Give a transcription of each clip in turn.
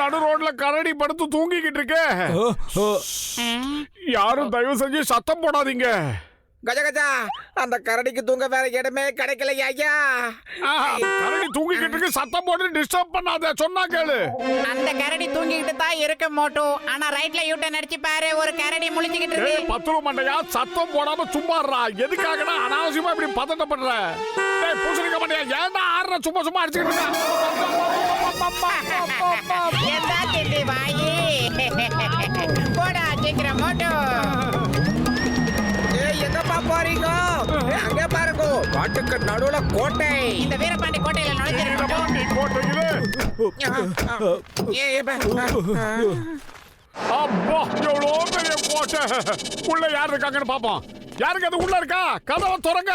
நடு ரோட்ல கரடி படுத்து தூங்கிக்கிட்டு இருக்கு. யாரும் தயவு செஞ்சு சத்தம் போடாதீங்க. கஜ கஜா அந்த கரடிக்கு தூங்க வேற இடமே கிடைக்கலையா ஐயா. ஆஹா, கரடி தூங்கிக்கிட்டு இருக்கு சத்தம் போட்டு டிஸ்டர்ப் பண்ணாத சொன்னா கேளு. அந்த கரடி தூங்கிக்கிட்டு தான் இருக்கு மோட்டு. ஆனா ரைட்ல யூட்டன் அடிச்சு பாரு ஒரு கரடி முழிச்சுக்கிட்டு இருக்கு. பத்துல மண்டையா சத்தம் போடாம சும்மாடுறா. எதுக்காகடா அனாவசியமா இப்படி பதட்டப்படுற? டேய் பூசணிக்க மாட்டியா ஏன்டா ஆடுற சும்மா சும்மா அடிச்சுக்கிட்டு இருக்க? எந்தா திண்டி வாயி? போடா சீக்கிரம் மோட்டு. எங்கப்பா போறீங்க? அங்கே பாருங்க. காட்டுக்கு நடுவுல கோட்டை. இந்த வீரபாண்டி கோட்டையில நுழைஞ்சிருக்கோம் அப்பா எவ்வளோ பெரிய கோட்டை. உள்ள யார் இருக்காங்கன்னு பாப்போம் யாருக்கு அது உள்ள இருக்கா? கதவை திறங்க.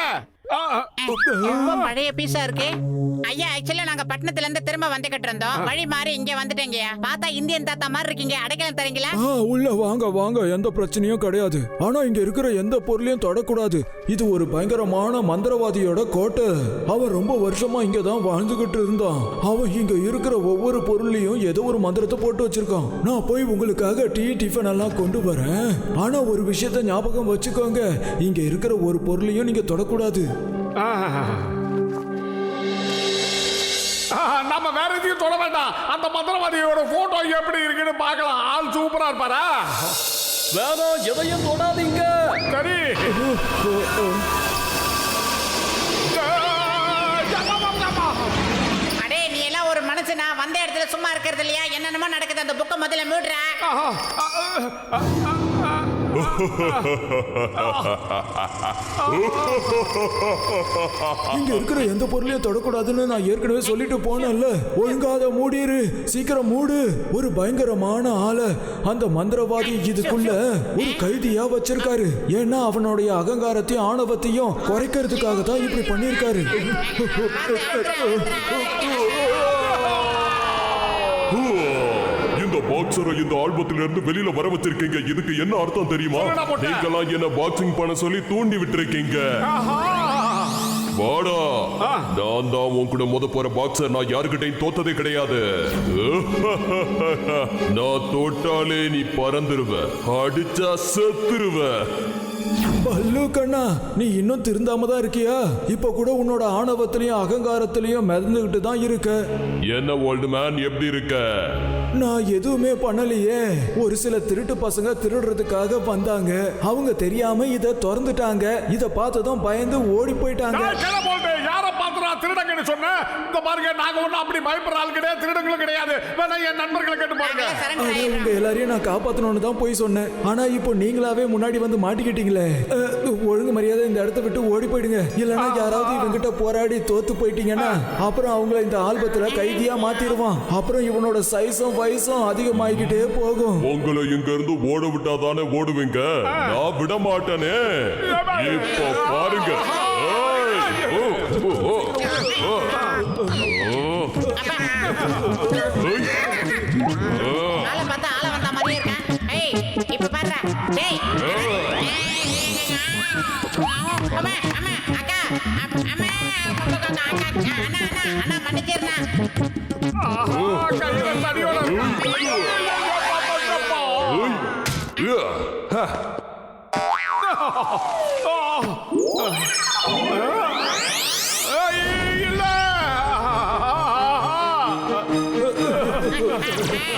பழைய பீஸா இருக்கு? ஐயா ஆக்சுவலா நாங்க பட்டணத்துல இருந்து திரும்ப வந்துகிட்டு இருந்தோம். வழி மாறி இங்க வந்துட்டீங்க பார்த்தா இந்தியன் தாத்தா மாதிரி இருக்கீங்க. அடைக்கலம் தரீங்களா? ஆ, உள்ள வாங்க வாங்க. எந்த பிரச்சனையும் கிடையாது. ஆனா இங்க இருக்கிற எந்த பொருளையும் தொடக்கூடாது. இது ஒரு பயங்கரமான மந்திரவாதியோட கோட்டை. அவன் ரொம்ப வருஷமா இங்க தான் வாழ்ந்துகிட்டு இருந்தான். அவன் இங்க இருக்கிற ஒவ்வொரு பொருளையும் ஏதோ ஒரு மந்திரத்தை போட்டு வச்சிருக்கான். நான் போய் உங்களுக்காக டீ டிஃபன் எல்லாம் கொண்டு வரேன். ஆனா ஒரு விஷயத்த ஞாபகம் வச்சுக்கோங்க. இங்க இருக்கிற ஒரு பொருளையும் நீங்க தொடக்கூடாது. ஆ. நம்ம வேற எதையும் தொட வேண்டாம். அந்த மந்திரவாதியோட போட்டோ எப்படி இருக்குன்னு பார்க்கலாம். ஆள் சூப்பரா இருப்பாரா? வேணாம் எதையும் தொடாதீங்க. சரி. அடே நீ எல்லாம் ஒரு மனுஷனா? வந்த இடத்துல சும்மா இருக்கிறது இல்லையா? என்னென்னமோ நடக்குது. அந்த புக்கை முதல்ல மீட்றா. இங்க இருக்கிற எந்த பொருளையும் தொடக்கூடாதுன்னு நான் ஏற்கனவே சொல்லிட்டு போனேன்ல. ஒழுங்கா அதை மூடிரு. சீக்கிரம் மூடு. ஒரு பயங்கரமான ஆளை. அந்த மந்திரவாதி இதுக்குள்ள ஒரு கைதியா வச்சிருக்காரு. ஏன்னா அவனுடைய அகங்காரத்தையும் ஆணவத்தையும் குறைக்கிறதுக்காக தான் இப்படி பண்ணிருக்காரு இந்த பாக்ஸரை இந்த ஆல்பத்தில இருந்து வெளியில வர வச்சிருக்கீங்க. இதுக்கு என்ன அர்த்தம் தெரியுமா. நீங்களாம் என்ன பாக்ஸிங் பண்ண சொல்லி தூண்டி விட்டுருக்கீங்க. வாடா. நான் தான் உன் கூட முத போற பாக்ஸர் நான் யாருக்கிட்டையும் தோத்ததே கிடையாது. நான் தோட்டாலே நீ பறந்துருவ. அடிச்சா செத்துருவ. பல்லு கண்ணா நீ இன்னும் திருந்தாம தான் இருக்கியா? இப்ப கூட உன்னோட ஆணவத்திலையும் அகங்காரத்திலையும் மிதந்துகிட்டு தான் இருக்க. என்ன ஓல்டு மேன் எப்படி இருக்க? நான் எதுவுமே பண்ணலையே. ஒரு சில திருட்டு பசங்க திருடுறதுக்காக வந்தாங்க. அவங்க தெரியாம இத திறந்துட்டாங்க. இத பார்த்ததும் பயந்து ஓடி போயிட்டாங்க. திருடங்கன்னு சொன்னேன் இந்த பாருங்க நாங்க ஒண்ணும் அப்படி பயப்படுற ஆள் கிடையாது திருடங்களும் கிடையாது. வேணா என் நண்பர்களை கேட்டு பாருங்க. உங்க எல்லாரையும் நான் காப்பாத்தணும்னு தான் போய் சொன்னேன். ஆனா இப்போ நீங்களாவே முன்னாடி வந்து மாட்டிக்கிட்டீங்களே. ஒழுங்கு மரியாதை இந்த இடத்த விட்டு ஓடி போயிடுங்க. இல்லைன்னா யாராவது இவங்கிட்ட போராடி தோத்து போயிட்டீங்கன்னா அப்புறம் அவங்கள இந்த ஆல்பத்துல கைதியா மாத்திடுவான். அப்புறம் இவனோட சைஸும் வயசும் அதிகமாகிக்கிட்டே போகும். உங்களை இங்க இருந்து ஓட விட்டாதானே ஓடுவீங்க? நான் விட மாட்டேனே. இப்போ பாருங்க. ஓ, ஓ. டேய் அம்மா அம்மா அக்கா அம்- அம்மா அக்கா அக்கா அண்ணா அண்ணா அண்ணா மன்னிச்சிருண்ணா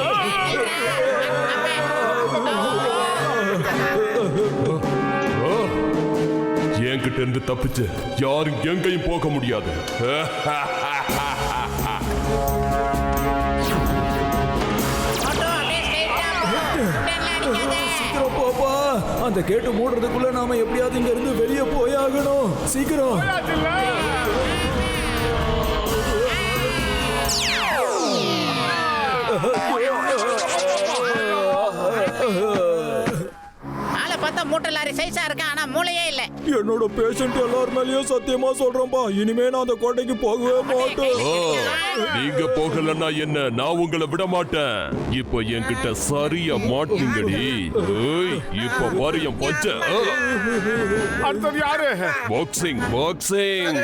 ஆஹா, என்கிட்ட இருந்து தப்பிச்சு யாரும் எங்கேயும் போக முடியாது. அந்த கேட்டு மூடுறதுக்குள்ள நாம எப்படியாவது இங்க இருந்து வெளியே போயாகணும். சீக்கிரம். ஆளை பார்த்தா மூட்டை லாரி சைஸா இருக்கான் ஆனா மூளையே இல்ல. என்னோட பேஷண்ட் எல்லார் மேலயும் சத்தியமா சொல்றேன்பா. இனிமே நான் அந்த கோட்டைக்கு போகவே மாட்டேன். நீங்க போகலன்னா என்ன? நான் உங்களை விட மாட்டேன் இப்ப என்கிட்ட சரியா மாட்டீங்கடி. ஏய், இப்ப பாரு என் பச்ச. அடுத்தது யாரு? பாக்ஸிங் பாக்ஸிங்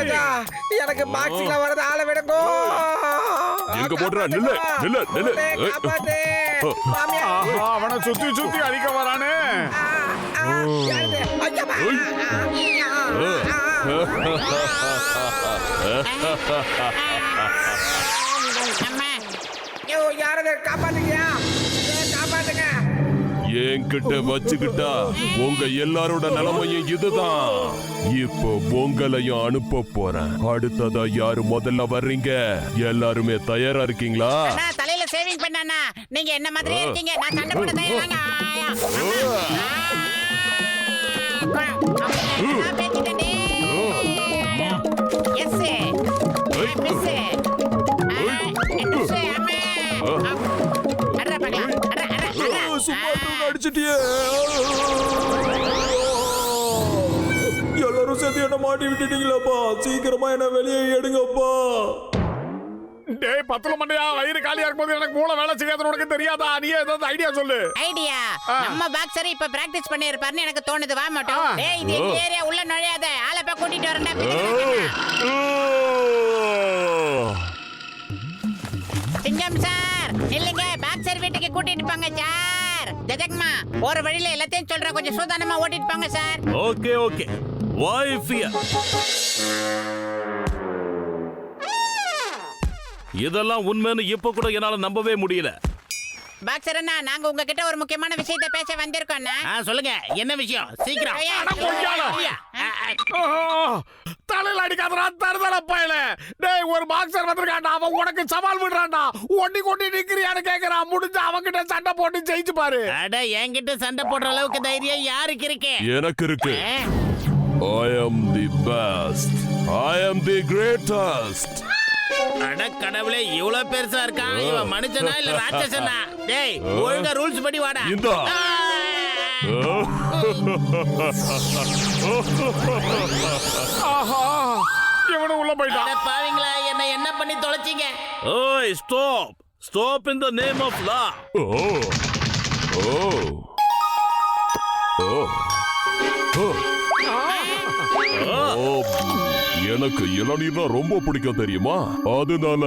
எனக்கு பாக்ஸிங்ல வரது ஆள விடுங்க எங்க போடுற? நில்லு, நில்லு, நில்லு. ஏய். காப்பாத்து. மாமியா. ஆஹா, அவனை சுத்தி சுத்தி அடிக்க வரானே. ஆ? ஐயப்பா. அம்மா ஐயோ, யாரது காப்பாத்துங்கயா ஏய், காப்பாத்துங்க என்கிட்ட வச்சுக்கிட்டா உங்க எல்லாரோட நிலைமையும் இதுதான். இப்போ உங்களையும் அனுப்ப போறேன். அடுத்ததா யாரு முதல்ல வர்றீங்க? எல்லாருமே தயாரா இருக்கீங்களா? தலையில சேவிங் பண்ணா நீங்க என்ன மாதிரியே இருக்கீங்க? நான் சண்டை போட தயாராங்க எஸ் மிஸ் எல்லாரும் சேர்த்து என்ன மாட்டி விட்டுட்டீங்களாப்பா? சீக்கிரமா என்ன வெளியே எடுங்கப்பா. டேய் பத்துல மண்டையா வயிறு காலியா இருக்கும்போது எனக்கு மூளை வேலை செய்யாத உனக்கு தெரியாதா? நீ ஏதாவது ஐடியா சொல்லு. ஐடியா நம்ம பாக்ஸர் இப்ப பிராக்டிஸ் பண்ணி இருப்பாருன்னு எனக்கு தோணுது. வா மாட்டோம். டேய் இது எங்க ஏரியா உள்ள நுழையாத. ஆளை போய் கூட்டிட்டு வரேன்டா சிங்கம் சார் இல்லைங்க பாக்ஸர் வீட்டுக்கு கூட்டிட்டு போங்க சார். ஜஜக்மா ஒரு வழியில எல்லாத்தையும் சொல்றேன். கொஞ்சம் சூதானமா ஓட்டிட்டு போங்க சார். Okay okay. வாய்ஃபியா இதெல்லாம் உண்மைன்னு இப்ப கூட என்னால நம்பவே முடியல. பாக்ஸர் அண்ணா நாங்க உங்ககிட்ட ஒரு முக்கியமான விஷயத்தை பேச வந்திருக்கோம்னா சொல்லுங்க. என்ன விஷயம்? சீக்கிரம். தலையில அடிக்காதடா தருதல பயல. டேய் ஒரு பாக்ஸர் வந்திருக்கான்டா அவன் உனக்கு சவால் விடுறான்டா. ஒண்டி கொண்டி நிக்கிறியான்னு கேக்குறான். முடிஞ்சு அவன்கிட்ட சண்டை போட்டு ஜெயிச்சு பாரு. அட என்கிட்ட சண்டை போடுற அளவுக்கு தைரியம் யாருக்கு இருக்கு? எனக்கு இருக்கு. ஐ am the best I am the greatest அட கடவுளே இவ்வளவு பெருசா இருக்கான் இவன் மனுஷனா இல்ல ராட்சசனா? டேய் ஒழுங்கா ரூல்ஸ் படி வாடா. இந்தா. ஆஹா இவனும் உள்ள அட போயிட்டான் பாவிங்களா என்ன என்ன பண்ணி தொலைச்சீங்க? ஓய் stop. Stop in the name of law. Oh. Oh. Oh. Oh. எனக்கு இளநீர்னா ரொம்ப பிடிக்கும் தெரியுமா? அதனால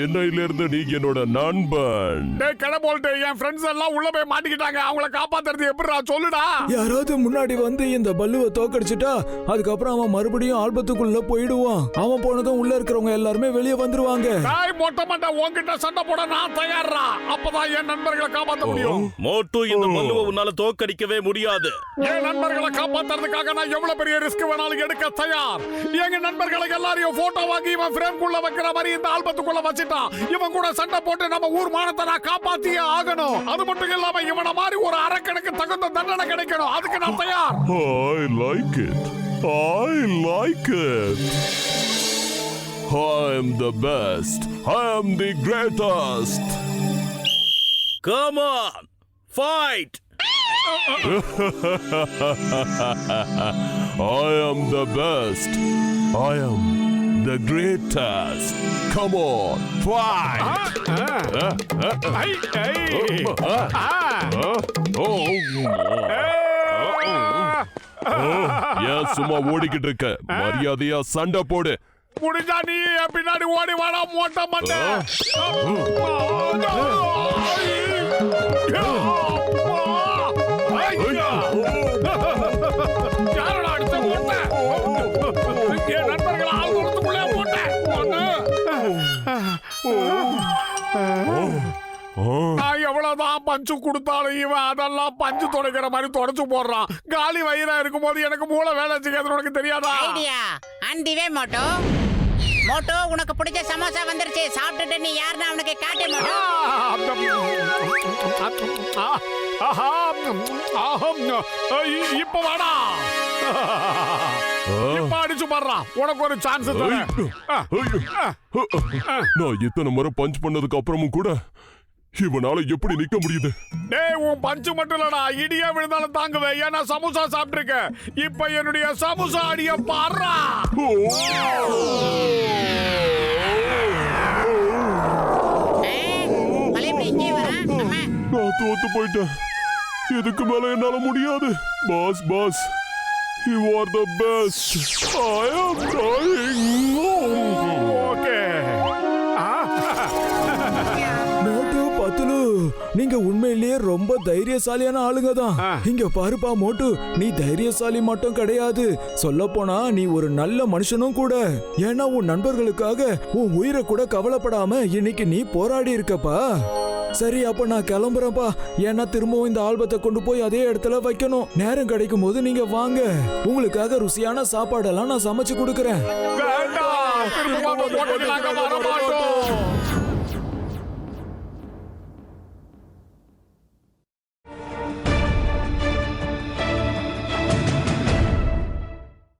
என்னையில இருந்து நீ என்னோட நண்பன். டேய் கடை என் ஃப்ரெண்ட்ஸ் எல்லாம் உள்ள போய் மாட்டிக்கிட்டாங்க. அவங்கள காப்பாத்துறது எப்படிடா? சொல்லுடா. யாராவது முன்னாடி வந்து இந்த பல்லுவை தோக்கடிச்சிட்டா அதுக்கப்புறம் அவன் மறுபடியும் ஆல்பத்துக்குள்ள போயிடுவான். அவன் போனதும் உள்ள இருக்கிறவங்க எல்லாருமே வெளியே வந்துருவாங்க. டேய் மொட்டை மண்டை உன்கிட்ட சண்டை போட நான் தயாரா அப்பதான் என் நண்பர்களை காப்பாத்த முடியும். மோட்டு இந்த மல்லுவை உன்னால தோக்கடிக்கவே முடியாது. என் நண்பர்களை காப்பாத்துறதுக்காக நான் எவ்வளவு பெரிய ரிஸ்க் வேணாலும் எடுக்க தயார். எங்க நண்பர்களை எல்லாரையும் போட்டோ வாங்கி இவன் ஃப்ரேம்குள்ள வைக்கிற மாதிரி இந்த ஆல்பத்துக்குள்ள வச்சிட்டான் இவன் கூட சண்டை போட்டு நம்ம ஊர் மானத்தை நான் காப்பாத்தியே ஆகணும் அது மட்டும் இல்லாம இவன மாதிரி ஒரு அரக்கனுக்கு தகுந்த தண்டனை கிடைக்கணும் அதுக்கு நான் தயார் I like it. I like it. I am the best. I am the greatest. Come on fight I am the best. I am the greatest. Come on, fight. ஆ. Oh. ஏ. ஏன் சும்மா ஓடிக்கிட்டு இருக்க மரியாதையா சண்டை போடு முடிஞ்சா நீ பின்னாடி ஓடி வாடா மொட்டை மண்டை நான் எவ்வளவுதான் பஞ்சு கொடுத்தாலும் இவன் அதெல்லாம் பஞ்சு துடைக்கிற மாதிரி தொடச்சு போடுறான் காலி வயிறா இருக்கும்போது எனக்கு மூளை வேலை செய்யாது உனக்கு தெரியாதா ஐடியா அண்டிவே மோட்டோ மோட்டோ உனக்கு பிடிச்ச சமோசா வந்துருச்சு சாப்பிட்டுட்டு நீ யாருன்னு அவனுக்கு காட்டு மோட்டோ இப்ப வாடா இப்ப அடிச்சு பாடுறான் உனக்கு ஒரு சான்ஸ் தரேன். ஐயோ. நான் இத்தனை முறை பஞ்ச் பண்ணதுக்கு அப்புறமும் கூட இவனால எப்படி நிக்க முடியுது? டேய் உன் பஞ்சு மட்டும் இல்லடா. இடியா விழுந்தாலும் தாங்குவேன். ஏன்னா சமோசா சாப்பிட்டிருக்க. இப்ப என்னுடைய சமோசா அடிய பாடுறா. நான் தோத்து போயிட்டேன். இதுக்கு மேல என்னால முடியாது. Boss boss. The best I am trying okay Motu Patlu நீங்க உண்மையிலேயே ரொம்ப தைரியசாலியான ஆளுங்க தான். இங்க பாருப்பா மோட்டு நீ தைரியசாலி மட்டும் கிடையாது. சொல்ல போனா நீ ஒரு நல்ல மனுஷனும் கூட. ஏன்னா உன் நண்பர்களுக்காக உன் உயிரை கூட கவலைப்படாம இன்னைக்கு நீ போராடி இருக்கப்பா. சரி அப்ப நான் கிளம்புறேன்ப்பா. ஏன்னா திரும்பவும் இந்த ஆல்பத்தை கொண்டு போய் அதே இடத்துல வைக்கணும். நேரம் கிடைக்கும் போது நீங்க வாங்க. உங்களுக்காக ருசியான சாப்பாடெல்லாம் நான் சமைச்சு கொடுக்குறேன்.